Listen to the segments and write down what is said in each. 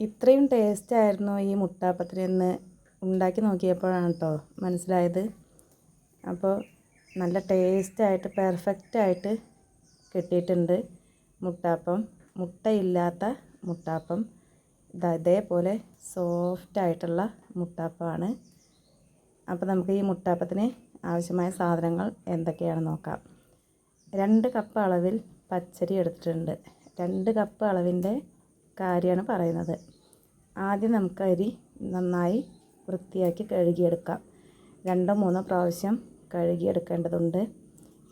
ഇത്രയും ടേസ്റ്റ് ആയിരുന്നു ഈ മുട്ടാപ്പത്തിരി എന്ന് ഉണ്ടാക്കി നോക്കിയപ്പോഴാണ് കേട്ടോ മനസ്സിലായത്. അപ്പോൾ നല്ല ടേസ്റ്റായിട്ട് പെർഫെക്റ്റായിട്ട് കിട്ടിയിട്ടുണ്ട് മുട്ടാപ്പം. മുട്ടയില്ലാത്ത മുട്ടാപ്പം. ഇതാ ഇതേപോലെ സോഫ്റ്റായിട്ടുള്ള മുട്ടാപ്പമാണ്. അപ്പോൾ നമുക്ക് ഈ മുട്ടാപ്പത്തിന് ആവശ്യമായ സാധനങ്ങൾ എന്തൊക്കെയാണെന്ന് നോക്കാം. രണ്ട് കപ്പ് അളവിൽ പച്ചരി എടുത്തിട്ടുണ്ട്. രണ്ട് കപ്പ് അളവിന്റെ കാര്യമാണ് പറയുന്നത്. ആദ്യം നമുക്ക് അരി നന്നായി വൃത്തിയാക്കി കഴുകിയെടുക്കാം. രണ്ടോ മൂന്നോ പ്രാവശ്യം കഴുകിയെടുക്കേണ്ടതുണ്ട്.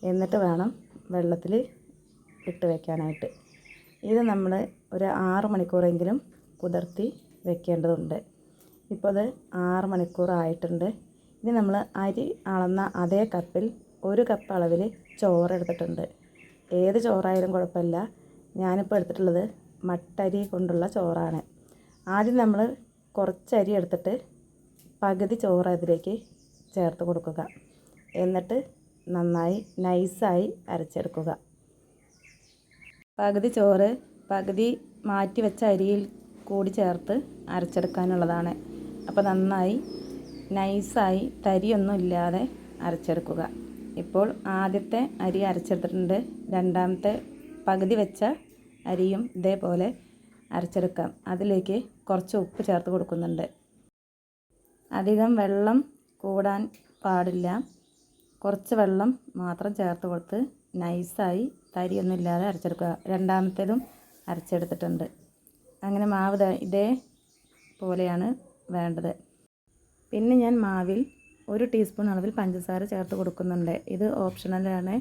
എന്നിട്ട് വേണം വെള്ളത്തിൽ ഇട്ട് വയ്ക്കാനായിട്ട് ഇത് നമ്മൾ ഒരു ആറ് മണിക്കൂറെങ്കിലും കുതിർത്തി വെക്കേണ്ടതുണ്ട്. ഇപ്പോൾ അത് ആറ് മണിക്കൂറായിട്ടുണ്ട് ഇനി നമ്മൾ അരി അളന്ന അതേ കപ്പിൽ ഒരു കപ്പ് അളവിൽ ചോറ് എടുത്തിട്ടുണ്ട്. ഏത് ചോറായാലും കുഴപ്പമില്ല. ഞാനിപ്പോൾ എടുത്തിട്ടുള്ളത് മട്ടരി കൊണ്ടുള്ള ചോറാണ്. ആദ്യം നമ്മൾ കുറച്ച് അരി എടുത്തിട്ട് പകുതി ചോറ് അതിലേക്ക് ചേർത്ത് കൊടുക്കുക. എന്നിട്ട് നന്നായി നൈസായി അരച്ചെടുക്കുക. പകുതി ചോറ് പകുതി മാറ്റി വെച്ച അരിയിൽ കൂടി ചേർത്ത് അരച്ചെടുക്കാനുള്ളതാണ്. അപ്പോൾ നന്നായി നൈസായി തരിയൊന്നും ഇല്ലാതെ അരച്ചെടുക്കുക. ഇപ്പോൾ ആദ്യത്തെ അരി അരച്ചെടുത്തിട്ടുണ്ട്. രണ്ടാമത്തെ പകുതി വെച്ച അരിയും ഇതേപോലെ അരച്ചെടുക്കാം. അതിലേക്ക് കുറച്ച് ഉപ്പ് ചേർത്ത് കൊടുക്കുന്നുണ്ട്. അധികം വെള്ളം കൂടാൻ പാടില്ല. കുറച്ച് വെള്ളം മാത്രം ചേർത്ത് കൊടുത്ത് നൈസായി തരിയൊന്നും ഇല്ലാതെ അരച്ചെടുക്കുക. രണ്ടാമത്തേതും അരച്ചെടുത്തിട്ടുണ്ട്. അങ്ങനെ മാവ് ഇതേ പോലെയാണ് വേണ്ടത്. പിന്നെ ഞാൻ മാവിൽ ഒരു ടീസ്പൂൺ അളവിൽ പഞ്ചസാര ചേർത്ത് കൊടുക്കുന്നുണ്ട്. ഇത് ഓപ്ഷണലാണ്.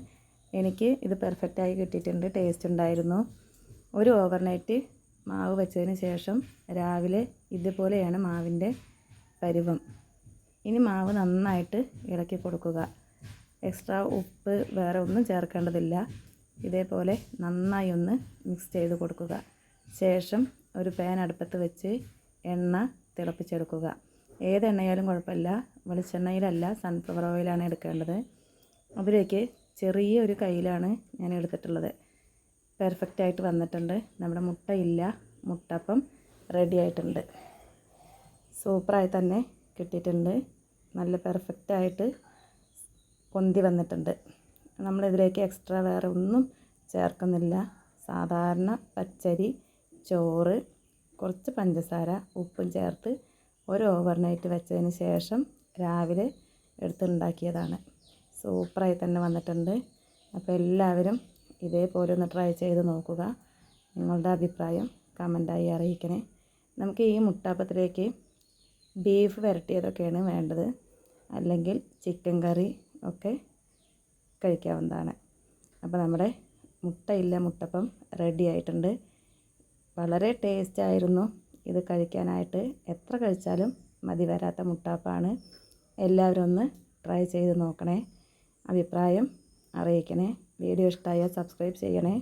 എനിക്ക് ഇത് പെർഫെക്റ്റായി കിട്ടിയിട്ടുണ്ട്. ടേസ്റ്റ് ഉണ്ടായിരുന്നു. ഒരു ഓവർനൈറ്റ് മാവ് വെച്ചതിന് ശേഷം രാവിലെ ഇതുപോലെയാണ് മാവിന്റെ പരുവം. ഇനി മാവ് നന്നായിട്ട് ഇളക്കി കൊടുക്കുക. എക്സ്ട്രാ ഉപ്പ് വേറെ ഒന്നും ചേർക്കേണ്ടതില്ല. ഇതേപോലെ നന്നായി ഒന്ന് മിക്സ് ചെയ്ത് കൊടുക്കുക. ശേഷം ഒരു പാൻ അടുപ്പത്ത് വെച്ച് എണ്ണ തിളപ്പിച്ചെടുക്കുക. ഏത് കുഴപ്പമില്ല. വെളിച്ചെണ്ണയിലല്ല സൺഫ്ലവർ ഓയിലാണ് എടുക്കേണ്ടത്. അതിലേക്ക് ചെറിയ ഒരു കയ്യിലാണ് ഞാൻ എടുത്തിട്ടുള്ളത്. പെർഫെക്റ്റ് ആയിട്ട് വന്നിട്ടുണ്ട്. നമ്മുടെ മുട്ട ഇല്ല. മുട്ടപ്പം റെഡി ആയിട്ടുണ്ട്. സൂപ്പറായി തന്നെ കിട്ടിയിട്ടുണ്ട്. നല്ല പെർഫെക്റ്റ് ആയിട്ട് പൊന്തി വന്നിട്ടുണ്ട്. നമ്മളിതിലേക്ക് എക്സ്ട്രാ വേറെ ഒന്നും ചേർക്കുന്നില്ല. സാധാരണ പച്ചരി ചോറ് കുറച്ച് പഞ്ചസാര ഉപ്പും ചേർത്ത് ഒരു ഓവർ നൈറ്റ് വെച്ചതിന് ശേഷം രാവിലെ എടുത്തുണ്ടാക്കിയതാണ് സൂപ്പറായി തന്നെ വന്നിട്ടുണ്ട്. അപ്പോൾ എല്ലാവരും ഇതേപോലെ ഒന്ന് ട്രൈ ചെയ്ത് നോക്കുക. നിങ്ങളുടെ അഭിപ്രായം കമന്റായി അറിയിക്കണേ. നമുക്ക് ഈ മുട്ടാപ്പത്തിലേക്ക് ബീഫ് വരട്ടിയതൊക്കെയാണ് വേണ്ടത്. അല്ലെങ്കിൽ ചിക്കൻ കറി ഒക്കെ കഴിക്കാവുന്നതാണ്. അപ്പോൾ നമ്മുടെ മുട്ടയില്ല മുട്ടപ്പം റെഡി ആയിട്ടുണ്ട്. വളരെ ടേസ്റ്റ് ആയിരുന്നു ഇത് കഴിക്കാനായിട്ട്. എത്ര കഴിച്ചാലും മതി വരാത്ത മുട്ടാപ്പാണ്. എല്ലാവരും ഒന്ന് ട്രൈ ചെയ്ത് നോക്കണേ. അഭിപ്രായം അറിയിക്കണേ. വീഡിയോ ഇഷ്ടമായാൽ സബ്സ്ക്രൈബ് ചെയ്യണേ.